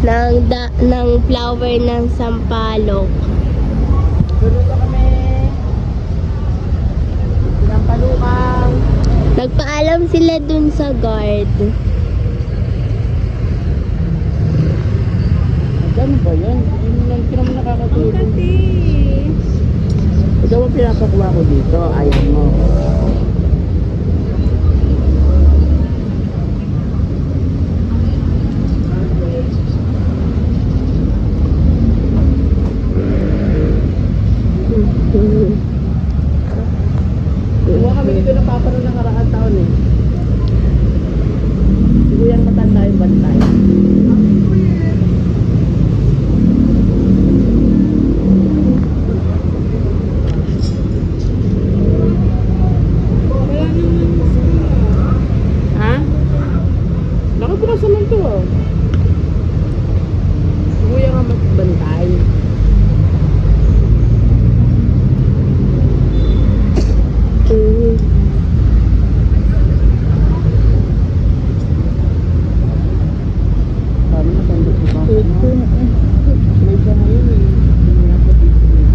ng, da, ng flower ng sampalok. Na kami. Pinampalukang. Nagpaalam sila dun sa guard. Ano ba yan? Hindi lang hindi naman nakakatulong. Ikaw ang pinapakuha ko dito. Ayaw mo. Kuha kami dito ng papa nung nakaraang taon eh. Kuyang matanda yung bantay. Ha? Nakabukas naman to. Si Kuya nga magbantay. Mm. Paano matanda si Papa mo? May siya ngayon eh. Hindi nga pa dito eh.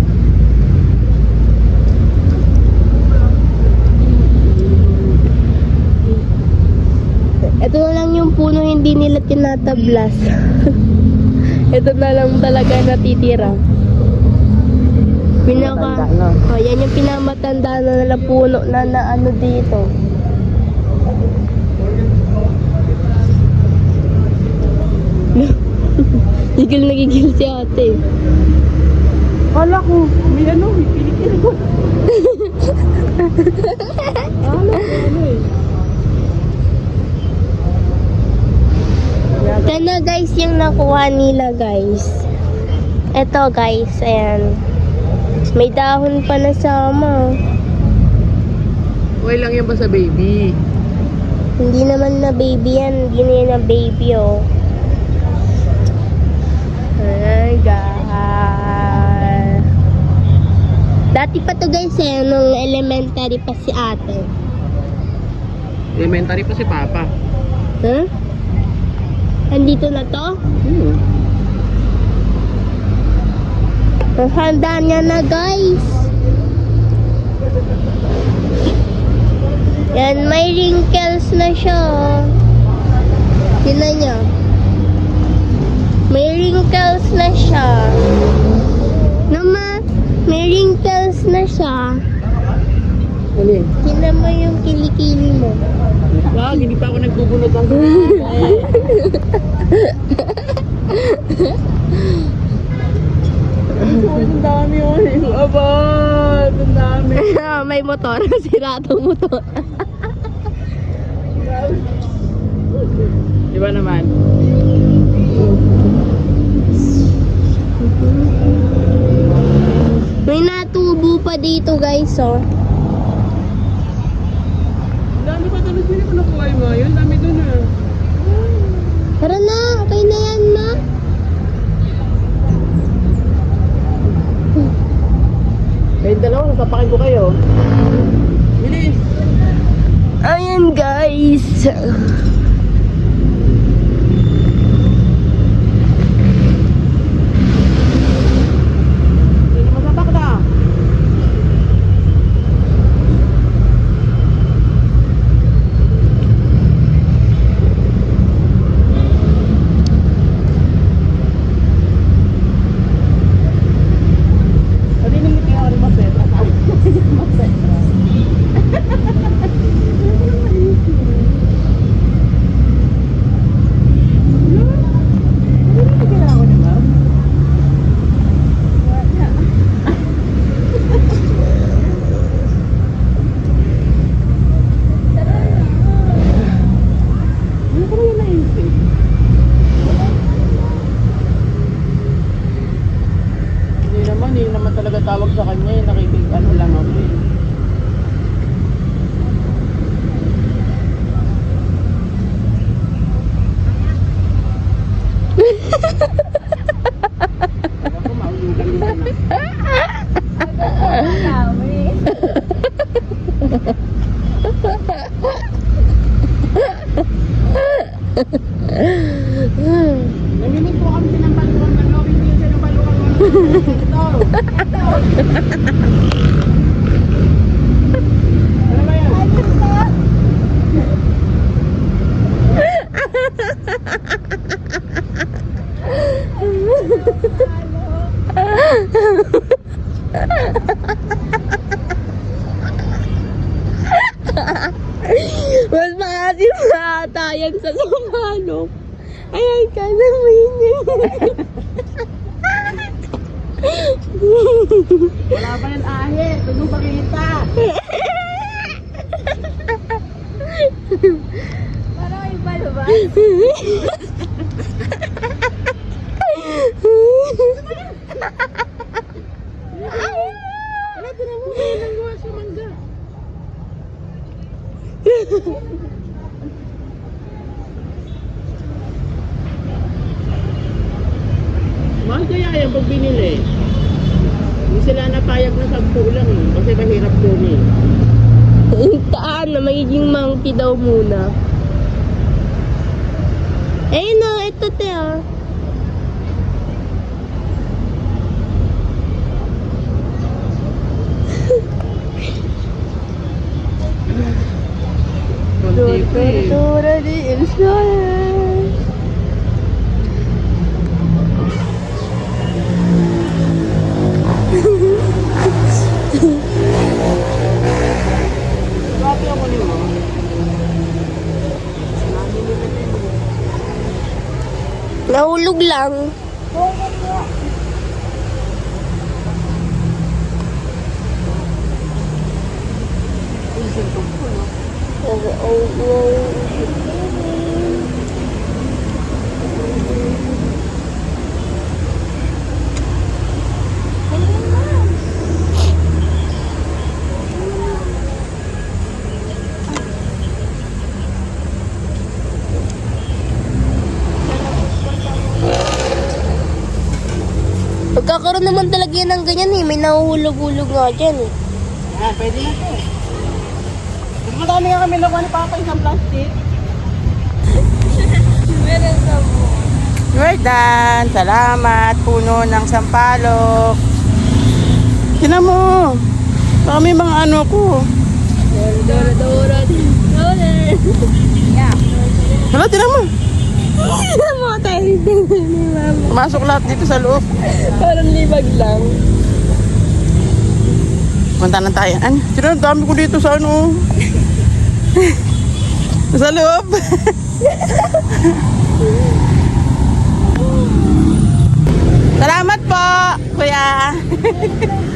Ito na lang yung puno hindi nila tinatablas. Ito na lang talaga natitira. Pinaka, na. oh, yan yung pinamatanda na nila puno na, na ano dito. Gigil na gigil si ate. Kala ko, may ano, may pilikin ko. Kala ko, ano eh. Ito na guys yung nakuha nila guys. Ito guys, ayan. May dahon pa na sama. Okay lang yan ba sa baby? Hindi naman na baby yan. Hindi na yan na baby oh. Ay, God. Dati pa to guys eh, nung elementary pa si ate. Elementary pa si Papa. Huh? Andito na to? Hmm. Handa niya na guys. Yan, may wrinkles na siya. Tingnan niyo. May wrinkles na siya. Nama, may wrinkles na siya. Alin? Tingnan mo yung kilikili mo. Wag, hindi pa ako nagbubunod ng Ang dami yun. Aba, ang dami. may motor. Sira tong motor. Di ba naman? May natubo pa dito guys oh. Ang dami pa tuloy. Sino ko nakuha yung mga yun? Ang dami dun ah. Tara na, okay na yan ma. Kayong dalawa, sasapakin ko kayo. Bilis! Ayan guys. Hindi masapak na. Ano yung kaya ako masetra? Masetra. Ano yung kailangan ko niya, ma'am? Wala. Ano ko yung naisip? Hindi naman, talaga tawag sa kanya eh. Nakikig ano lang ako eh. Alam ko, maulugan mo na. Namimig po kami ng baluang. Nalawin ko yun siya ng baluang. Ito. Ito. Ano ba yan? Mas maasim na ata yan sa samanok. Ayan ka naman yun. Wala pa yan ahit. Huwag mong pakita. Parang iba ba? Wala, tinan mo. Kaya nang gawa sa mangga. Mahal kaya yan pag binili. Sila napayag na sampu lang eh. Kasi mahirap kunin. Taan na magiging monkey daw muna. Eh no, ito te ah. Pa eh. Di insurance. Grabe ako ni mo. Nahulog lang. Oh, oh, oh. Naman talaga yan ng ganyan eh. May nahuhulog-hulog nga dyan eh. Ah, pwede na to. Mas madami nga kami nakuha ni Papa isang plastic. Meron mo. Jordan, salamat. Puno ng sampalok. Tinan mo. Baka may mga ano ko. Dora, Dora, Dora. Hala, tinan mo. Tayo. Tingnan ni Mama. Pumasok lahat dito sa loob. Parang libag lang. Punta na tayo. Ano? Tinan, dami ko dito sa ano. sa loob. Salamat po, kuya.